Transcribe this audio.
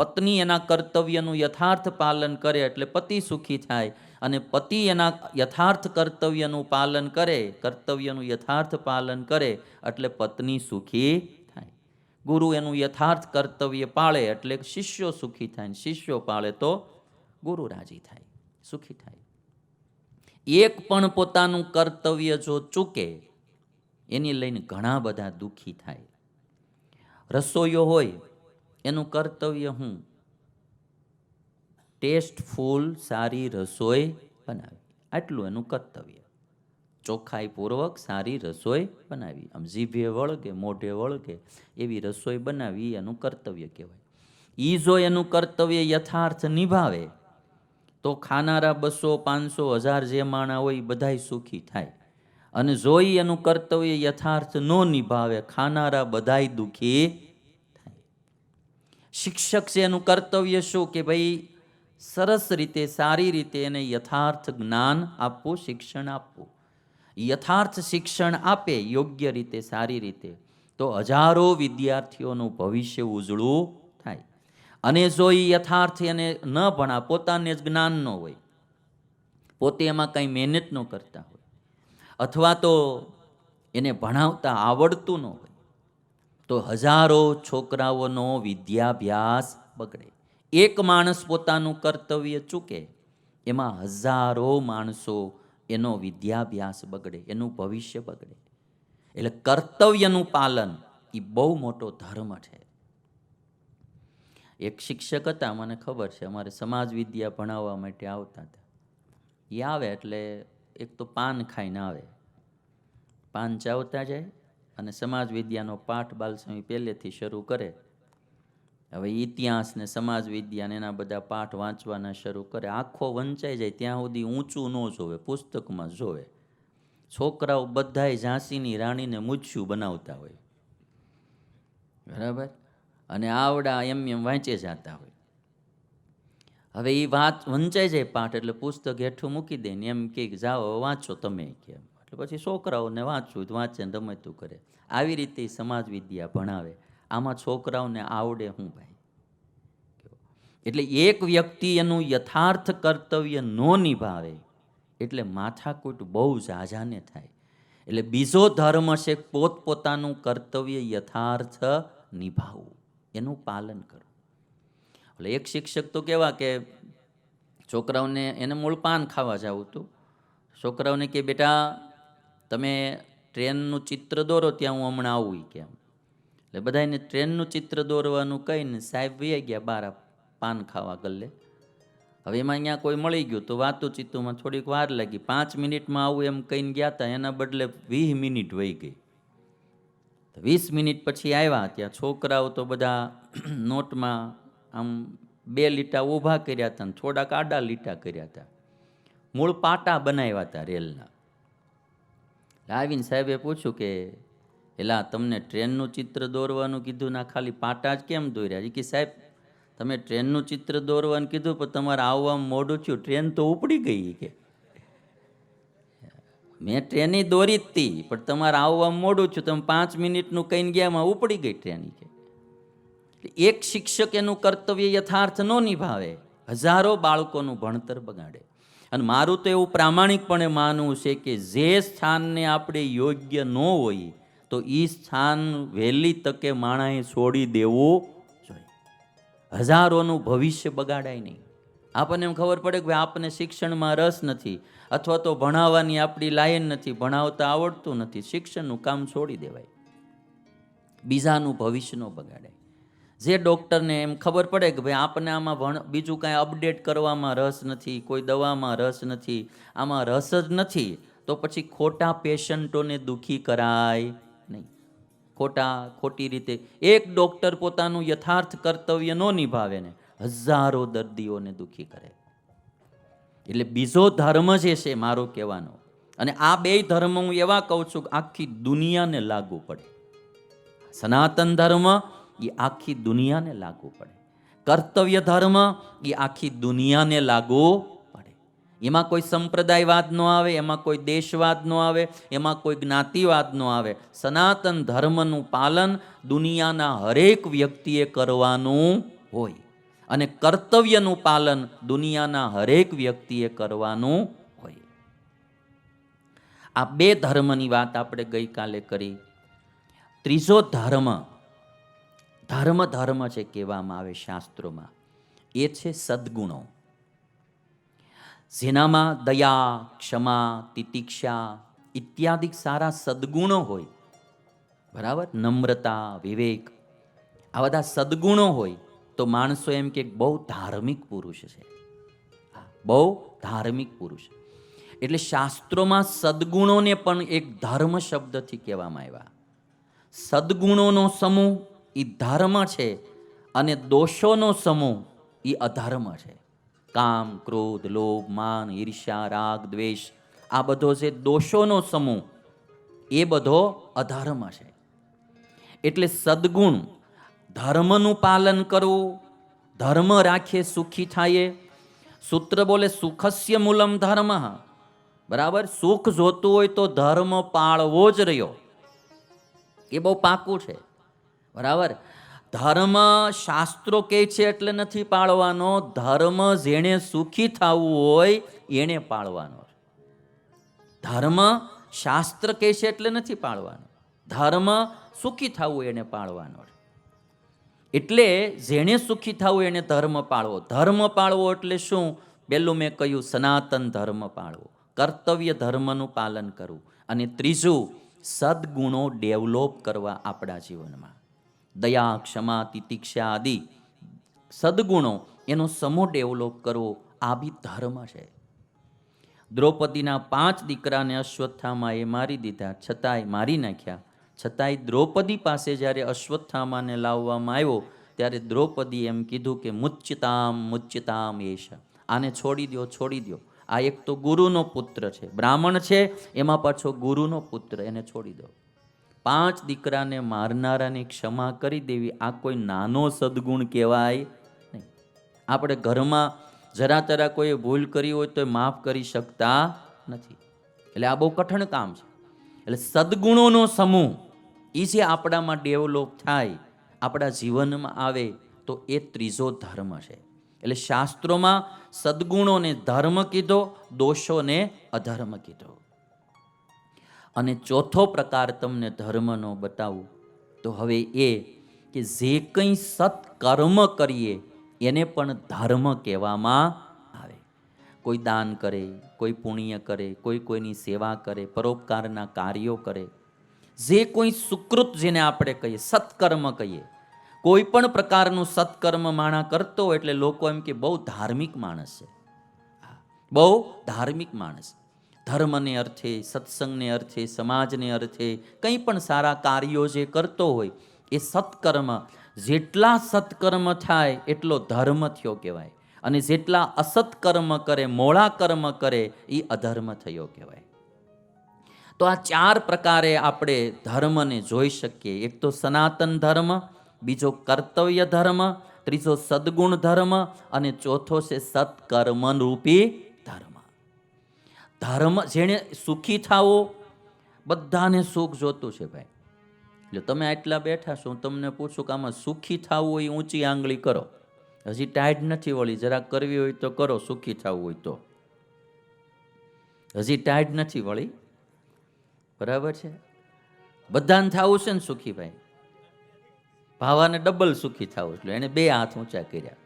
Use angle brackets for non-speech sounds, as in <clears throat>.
પત્ની એના કર્તવ્યનું યથાર્થ પાલન કરે એટલે પતિ સુખી થાય અને પતિ એના યથાર્થ કર્તવ્યનું પાલન કરે, કર્તવ્યનું યથાર્થ પાલન કરે એટલે પત્ની સુખી થાય. ગુરુ એનું યથાર્થ કર્તવ્ય પાળે એટલે શિષ્યો સુખી થાય. શિષ્યો પાળે તો ગુરુ રાજી થાય, સુખી થાય. એક પણ પોતાનું કર્તવ્ય જો ચૂકે, એની લઈને ઘણા બધા દુઃખી થાય. રસોઈયો હોય એનું કર્તવ્ય હું? ટેસ્ટફુલ સારી રસોઈ બનાવી. આટલું એનું કર્તવ્ય. ચોખ્ખાઈપૂર્વક સારી રસોઈ બનાવી. આમ જીભે વળગે, મોઢે વળગે, એવી રસોઈ બનાવી એનું કર્તવ્ય કહેવાય. એ જો એનું કર્તવ્ય યથાર્થ નિભાવે, તો ખાનારા બસો, પાંચસો, હજાર જે માણા હોય એ બધાય સુખી થાય. અને જોઈ એનું કર્તવ્ય યથાર્થ ન નિભાવે, ખાનારા બધાય દુઃખી શિક્ષક છે, એનું કર્તવ્ય શું? કે ભાઈ સરસ રીતે, સારી રીતે એને યથાર્થ જ્ઞાન આપવું, શિક્ષણ આપવું. યથાર્થ શિક્ષણ આપે, યોગ્ય રીતે, સારી રીતે, તો હજારો વિદ્યાર્થીઓનું ભવિષ્ય ઉજળું થાય. અને જો એ યથાર્થ એને ન ભણા પોતાને જ જ્ઞાન ન હોય, પોતે એમાં કંઈ મહેનત ન કરતા હોય, અથવા તો એને ભણાવતા આવડતું ન હોય તો હજારો છોકરાઓનો વિદ્યાભ્યાસ બગડે. એક માણસ પોતાનું કર્તવ્ય ચૂકે, એમાં હજારો માણસો એનો વિદ્યાભ્યાસ બગડે, એનું ભવિષ્ય બગડે. એટલે કર્તવ્યનું પાલન એ બહુ મોટો ધર્મ છે. એક શિક્ષક હતા, મને ખબર છે, અમારે સમાજ વિદ્યા ભણાવવા માટે આવતા હતા. એ આવે એટલે એક તો પાન ખાઈને આવે. પાન ચાવતા જાય અને સમાજ વિદ્યાનો પાઠ બાલસ્વામી પહેલેથી શરૂ કરે. હવે ઇતિહાસ ને સમાજ વિદ્યા એના બધા પાઠ વાંચવાના શરૂ કરે. આખો વંચાઈ જાય, ત્યાં સુધી ઊંચું ન જોવે, પુસ્તકમાં જોવે. છોકરાઓ બધાય ઝાંસીની રાણીને મૂછ્યું બનાવતા હોય. બરાબર? અને આવડા એમ એમ વાંચે જતા હોય. હવે એ વાત વંચાઈ જાય પાઠ એટલે પુસ્તક હેઠું મૂકી દે ને એમ કે જાઓ, વાંચો તમે કે એટલે પછી છોકરાઓને વાંચવું વાંચે ને રમતું કરે. આવી રીતે સમાજ વિદ્યા ભણાવે. આમાં છોકરાઓને આવડે હું ભાઈ? એટલે એક વ્યક્તિ એનું યથાર્થ કર્તવ્ય ન નિભાવે, એટલે માથાકૂટ બહુ ઝાઝાને થાય. એટલે બીજો ધર્મ છે પોતપોતાનું કર્તવ્ય યથાર્થ નિભાવવું. એનું પાલન કરવું. એટલે એક શિક્ષક તો કેવા કે છોકરાઓને એને મૂળ પાન ખાવા જવું હતું. છોકરાઓને કે, બેટા તમે ટ્રેનનું ચિત્ર દોરો ત્યાં હું હમણાં આવું કેમ? એટલે બધાને ટ્રેનનું ચિત્ર દોરવાનું કહીને સાહેબ વહી ગયા બાર પાન ખાવા ગલ્લે. હવે એમાં અહીંયા કોઈ મળી ગયું તો વાતું ચિત્તુમાં થોડીક વાર લાગી. પાંચ મિનિટમાં આવું એમ કહીને ગયા હતા એના બદલે વીસ મિનિટ વહી ગઈ. વીસ મિનિટ પછી આવ્યા ત્યાં છોકરાઓ તો બધા <clears throat> નોટમાં આમ બે લીટા ઊભા કર્યા હતા ને થોડાક આડા લીટા કર્યા હતા મૂળ પાટા બનાવ્યા હતા રેલના. આવીને સાહેબે પૂછ્યું કે, એલા, તમને ટ્રેનનું ચિત્ર દોરવાનું કીધું ના ખાલી પાટા જ કેમ દોર્યા? એ કે, સાહેબ, તમે ટ્રેનનું ચિત્ર દોરવાનું કીધું, પણ તમારે આવવામાં મોડું થયું. ટ્રેન તો ઉપડી ગઈ. કે, મેં ટ્રેની દોરી જ હતી પણ તમારે આવવામાં મોડું થયું. તમે પાંચ મિનિટનું કહીને ગયામાં ઉપડી ગઈ ટ્રેન. કે એક શિક્ષક એનું કર્તવ્ય યથાર્થ ન નિભાવે. હજારો બાળકોનું ભણતર બગાડે. અને મારું તો એવું પ્રામાણિકપણે માનવું છે કે જે સ્થાનને આપણે યોગ્ય ન હોય, તો એ સ્થાન વહેલી તકે માણાએ છોડી દેવું જોઈએ. હજારોનું ભવિષ્ય બગાડાય નહીં. આપણને એમ ખબર પડે કે ભાઈ આપણને શિક્ષણમાં રસ નથી, અથવા તો ભણાવવાની આપણી લાયન નથી, ભણાવતા આવડતું નથી. શિક્ષણનું કામ છોડી દેવાય. બીજાનું ભવિષ્ય ન બગાડાય. જે ડૉક્ટરને એમ ખબર પડે કે ભાઈ આપણને આમાં ભણ બીજું કાંઈ અપડેટ કરવામાં રસ નથી, કોઈ દવામાં રસ નથી, આમાં રસ જ નથી, તો પછી ખોટા પેશન્ટોને દુઃખી કરાય નહીં. ખોટા, ખોટી રીતે. એક ડૉક્ટર પોતાનું યથાર્થ કર્તવ્ય ન નિભાવે ને, હજારો દર્દીઓને દુઃખી કરે. એટલે બીજો ધર્મ જે છે મારો કહેવાનો, અને આ બે ધર્મ હું એવા કહું છું કે આખી દુનિયાને લાગુ પડે. સનાતન ધર્મ એ આખી દુનિયાને લાગુ પડે. કર્તવ્ય ધર્મ એ આખી દુનિયાને લાગુ પડે. એમાં કોઈ સંપ્રદાયવાદ ન આવે, એમાં કોઈ દેશવાદ ન આવે, એમાં કોઈ જ્ઞાતિવાદ ન આવે. સનાતન ધર્મનું પાલન દુનિયાના હરેક વ્યક્તિએ કરવાનું હોય. અને કર્તવ્યનું પાલન દુનિયાના હરેક વ્યક્તિએ કરવાનું હોય. આ બે ધર્મની વાત આપણે ગઈકાલે કરી. ત્રીજો ધર્મ ધર્મ ધર્મ છે કહેવામાં આવે શાસ્ત્રોમાં, એ છે સદ્ગુણો. જેનામાં દયા, ક્ષમા, તિતિક્ષા ઇત્યાદિ સારા સદ્ગુણો હોય, બરાબર? નમ્રતા, વિવેક, આ બધા સદ્ગુણો હોય, તો માણસો એમ કે બહુ ધાર્મિક પુરુષ છે. બહુ ધાર્મિક પુરુષ. એટલે શાસ્ત્રોમાં સદ્ગુણોને પણ એક ધર્મ શબ્દથી કહેવામાં આવ્યા. સદ્ગુણોનો સમૂહ એ ધર્મ છે અને દોષોનો સમૂહ એ અધર્મ છે. કામ, ક્રોધ, લોભ, માન, ઈર્ષ્યા, રાગ, દ્વેષ, આ બધો જે દોષોનો સમૂહ, એ બધો અધર્મ છે. એટલે સદ્ગુણ, ધર્મનું પાલન કરવું, ધર્મ રાખીએ સુખી થાય સૂત્ર બોલે સુખસ્ય મૂલમ ધર્મ. બરાબર? સુખ જોતું હોય તો ધર્મ પાળવો જ રહ્યો. એ બહુ પાકું છે. બરાબર? ધર્મ શાસ્ત્રો કહે છે એટલે નથી પાળવાનો. ધર્મ જેણે સુખી થવું હોય, એણે પાળવાનો. ધર્મ શાસ્ત્ર કહે છે એટલે નથી પાળવાનો. ધર્મ સુખી થવું એને પાળવાનો. એટલે જેણે સુખી થવું એને ધર્મ પાળવો. ધર્મ પાળવો એટલે શું? પહેલું મેં કહ્યું, સનાતન ધર્મ પાળવો. કર્તવ્ય ધર્મનું પાલન કરવું. અને ત્રીજું, સદગુણો ડેવલોપ કરવા આપણા જીવનમાં. દયા, ક્ષમા, તિતિક્ષા આદિ સદગુણો એનો સમૂહ ડેવલોપ કરવો આ બી ધર્મ છે. દ્રૌપદીના પાંચ દીકરાને અશ્વત્થામાએ મારી દીધા, છતાંય મારી નાખ્યા. છતાંય દ્રૌપદી પાસે જ્યારે અશ્વત્થામાને લાવવામાં આવ્યો, ત્યારે દ્રૌપદી એમ કીધું કે મુચ્ચતામ મુચ્યતામ એશ આને છોડી દો છોડી દો આ એક તો ગુરુનો પુત્ર છે, બ્રાહ્મણ છે, એમાં પાછો ગુરુનો પુત્ર એને છોડી દો. પાંચ દીકરાને મારનારાની ક્ષમા કરી દેવી, આ કોઈ નાનો સદગુણ કહેવાય નહીં. આપણે ઘરમાં જરા તરા કોઈએ ભૂલ કરી હોય તો માફ કરી શકતા નથી. એટલે આ બહુ કઠણ કામ છે. એટલે સદગુણોનો સમૂહ એ જે આપણામાં ડેવલપ થાય, આપણા જીવનમાં આવે, તો એ ત્રીજો ધર્મ છે. એટલે શાસ્ત્રોમાં સદગુણોને ધર્મ કીધો, દોષોને અધર્મ કીધો. અને ચોથો પ્રકાર તમને ધર્મનો બતાવું. તો હવે એ કે જે કંઈ સત્કર્મ કરીએ, એને પણ ધર્મ કહેવામાં આવે. કોઈ દાન કરે, કોઈ પુણ્ય કરે, કોઈ કોઈની સેવા કરે, પરોપકારના કાર્યો કરે. જે કોઈ સુકૃત જેને આપણે કહીએ, સત્કર્મ કહીએ. કોઈ પણ પ્રકારનું સત્કર્મ માણા કરતો એટલે લોકો એમ કે બહુ ધાર્મિક માણસ છે. બહુ ધાર્મિક માણસ. ધર્મને અર્થે, સત્સંગને અર્થે, સમાજને અર્થે, કંઈ પણ સારા કાર્યો જે કરતો હોય, એ સત્કર્મ, જેટલા સત્કર્મ થાય એટલો ધર્મ થયો કહેવાય. અને જેટલા અસત્કર્મ કરે મોળા કર્મ કરે, એ અધર્મ થયો કહેવાય. તો આ ચાર પ્રકારે આપણે ધર્મને જોઈ શકીએ. એક તો સનાતન ધર્મ, બીજો કર્તવ્ય ધર્મ, ત્રીજો સદગુણ ધર્મ અને ચોથો છે સત્કર્મ રૂપી ધર્મ. ધર્મ જેણે સુખી થાવો, બધાને સુખ જોતું છે ભાઈ. એટલે તમે આટલા બેઠા છો, હું તમને પૂછું કે આમાં સુખી થવું હોય ઊંચી આંગળી કરો. હજી ટાઈટ નથી વળી, જરાક કરવી હોય તો કરો, સુખી થવું હોય તો. હજી ટાઈટ નથી વળી. બરાબર છે? બધાને થવું છે ને સુખી ભાઈ? ભાવાને ડબલ સુખી થવું એટલે એને બે હાથ ઊંચા કર્યા.